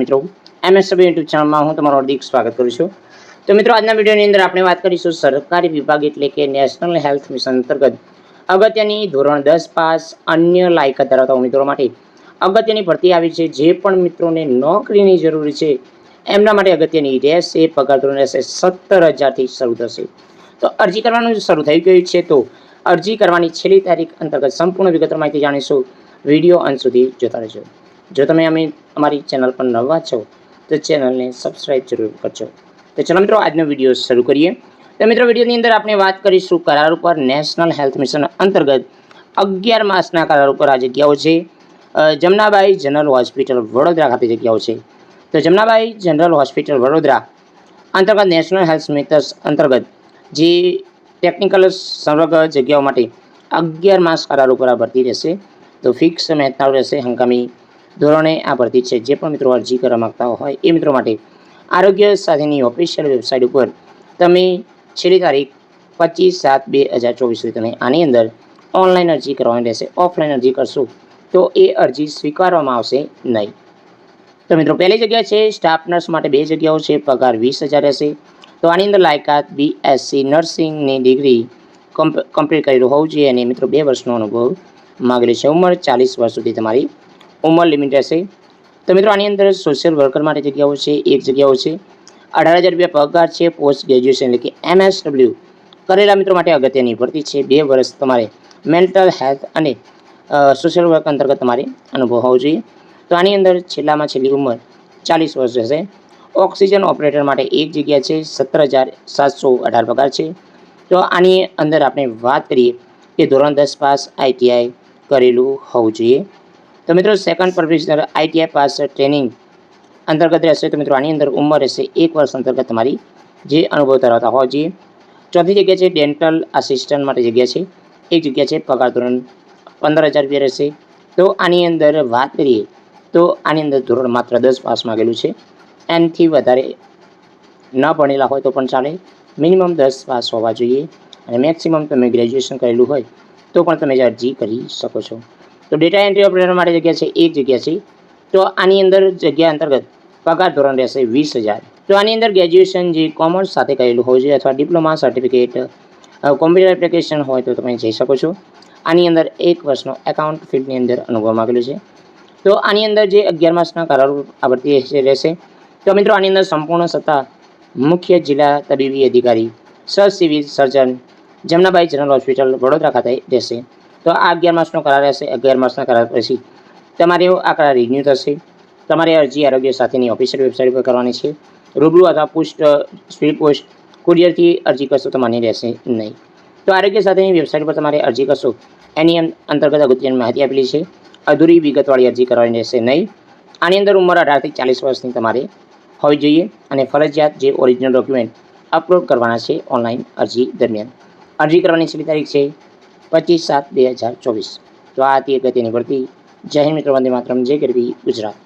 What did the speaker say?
મિત્રો MSW YouTube ચેનલમાં હું તમારું હાર્દિક સ્વાગત કરું છું. તો મિત્રો, આજના વિડીયોની અંદર આપણે વાત કરીશું સરકારી વિભાગ એટલે કે નેશનલ હેલ્થ મિશન અંતર્ગત અગત્યની ધોરણ દસ પાસ અન્ય લાયકાત ધરાવતા ઉમેદવારો માટે અગત્યની ભરતી આવી છે. જે પણ મિત્રોને નોકરીની જરૂરી છે, એમના માટે અગત્યની રહેશે, પગાર ધોરણ રહેશે, સત્તર હજારથી શરૂ થશે. તો અરજી કરવાનું શરૂ થઈ ગયું છે, તો અરજી કરવાની છેલ્લી તારીખ અંતર્ગત સંપૂર્ણ વિગતવાર માહિતી જાણીશું. વીડિયો અંત સુધી જોતા રહેજો. જો તમે અમે અમારી ચેનલ પર નવા છો, તો ચેનલને સબસ્ક્રાઈબ જરૂર કરજો. તો ચલો મિત્રો, આજનો વીડિયો શરૂ કરીએ. તો મિત્રો વિડીયોની અંદર આપણે વાત કરીશું કરાર ઉપર નેશનલ હેલ્થ મિશન અંતર્ગત અગિયાર માસના કરાર ઉપર આ જગ્યાઓ છે. જમનાબાઈ જનરલ હોસ્પિટલ વડોદરા ખાતે જગ્યાઓ છે. તો જમનાબાઈ જનરલ હોસ્પિટલ વડોદરા અંતર્ગત નેશનલ હેલ્થ મિશન અંતર્ગત જે ટેકનિકલ સમગ્ર જગ્યાઓ માટે અગિયાર માસ કરાર ઉપર આ ભરતી રહેશે. તો ફિક્સ મહેતનાઓ રહેશે હંગામી ધોરણે આ ભરતી છે. જે પણ મિત્રો અરજી કરવા માગતા હોય એ મિત્રો માટે આરોગ્ય સાથેની ઓફિશિયલ વેબસાઇટ ઉપર તમે છેલ્લી તારીખ પચીસ સાત બે હજાર ચોવીસ સુધી તમે આની અંદર ઓનલાઈન અરજી કરવાની રહેશે. ઓફલાઈન અરજી કરશો તો એ અરજી સ્વીકારવામાં આવશે નહીં. તો મિત્રો, પહેલી જગ્યા છે સ્ટાફ નર્સ માટે બે જગ્યાઓ છે, પગાર વીસ હજાર રહેશે. તો આની અંદર લાયકાત બીએસસી નર્સિંગની ડિગ્રી કમ્પ્લીટ કરેલું હોવું જોઈએ અને મિત્રો બે વર્ષનો અનુભવ માગેલો છે. ઉંમર ચાલીસ વર્ષ સુધી તમારી ઉંમર લિમિટ રહેશે. તો મિત્રો, આની અંદર સોશિયલ વર્કર માટે જગ્યાઓ છે એક જગ્યાઓ છે. અઢાર હજાર રૂપિયા પગાર છે પોસ્ટ ગ્રેજ્યુએશન એટલે કે એમએસડબલ્યુ કરેલા મિત્રો માટે અગત્યની ભરતી છે. બે વર્ષ તમારે મેન્ટલ હેલ્થ અને સોશિયલ વર્ક અંતર્ગત તમારે અનુભવ હોવો જોઈએ. તો આની અંદર છેલ્લામાં છેલ્લી ઉંમર ચાલીસ વર્ષ રહેશે. ઓક્સિજન ઓપરેટર માટે એક જગ્યા છે, સત્તર હજાર સાતસો અઢાર પગાર છે. તો આની અંદર આપણે વાત કરીએ કે ધોરણ દસ પાસ આઈટીઆઈ કરેલું હોવું જોઈએ. તો મિત્રો second professional ITI pass training અંતર્ગત રહેશે. તો મિત્રો, આની અંદર ઉંમર રહેશે એક વર્ષ અંતર્ગત તમારી જે અનુભવ ધરાવતા હોવા જોઈએ ચોથી જગ્યા છે ડેન્ટલ આસિસ્ટન્ટ માટે જગ્યા છે. એક જગ્યા છે, પગાર ધોરણ પંદર હજાર રૂપિયા રહેશે. તો આની અંદર વાત કરીએ તો આની અંદર ધોરણ માત્ર દસ પાસ માગેલું છે. એનથી વધારે ન ભણેલા હોય તો પણ ચાલે. મિનિમમ દસ પાસ હોવા જોઈએ. અને મેક્સિમમ તમે ગ્રેજ્યુએશન કરેલું હોય તો પણ તમે અરજી કરી શકો છો. તો ડેટા એન્ટ્રી ઓપરેટર માટે જગ્યા છે એક જગ્યા છે. તો આની અંદર જગ્યા અંતર્ગત પગાર ધોરણ રહેશે વીસ હજાર. તો આની અંદર ગ્રેજ્યુએશન જે કોમર્સ સાથે કરેલું હોવું જોઈએ અથવા ડિપ્લોમા સર્ટિફિકેટ કોમ્પ્યુટર એપ્લિકેશન હોય તો તમે જઈ શકો છો. આની અંદર એક વર્ષનો એકાઉન્ટ ફિલ્ડની અંદર અનુભવ માગેલો છે. તો આની અંદર જે અગિયાર માસના કરાર આવર્તી રહેશે. તો મિત્રો આની અંદર સંપૂર્ણ સત્તા મુખ્ય જિલ્લા તબીબી અધિકારી sir civil surgeon, Jamnabai general hospital, Vadodara ખાતે રહેશે. તો આ અગિયાર માસનો કરાર રહેશે અગિયાર માસના કરાર પછી તમારે આ કરાર રિન્યૂ થશે. તમારે અરજી આરોગ્ય સાથેની ઓફિશિયલ વેબસાઇટ પર કરવાની છે. રૂબરૂ અથવા પોસ્ટ સ્પીડ પોસ્ટ કુરિયરથી અરજી કરશો તો માન્ય રહેશે નહીં. તો આરોગ્ય સાથેની વેબસાઇટ પર તમારે અરજી કરશો. એની અંતર્ગત અગત્યની માહિતી આપેલી છે. અધૂરી વિગતવાળી અરજી કરવાની રહેશે નહીં. આની અંદર ઉંમર અઢારથી ચાલીસ વર્ષની તમારે હોવી જોઈએ અને ફરજિયાત જે ઓરિજિનલ ડોક્યુમેન્ટ અપલોડ કરવાના છે ઓનલાઈન અરજી દરમિયાન. અરજી કરવાની છેલ્લી તારીખ છે પચીસ સાત બે હજાર ચોવીસ. તો આ હતી અગત્યની ભરતી. જય હિન્દ મિત્રો, વંદે માત્રમ. જય ગરબી ગુજરાત.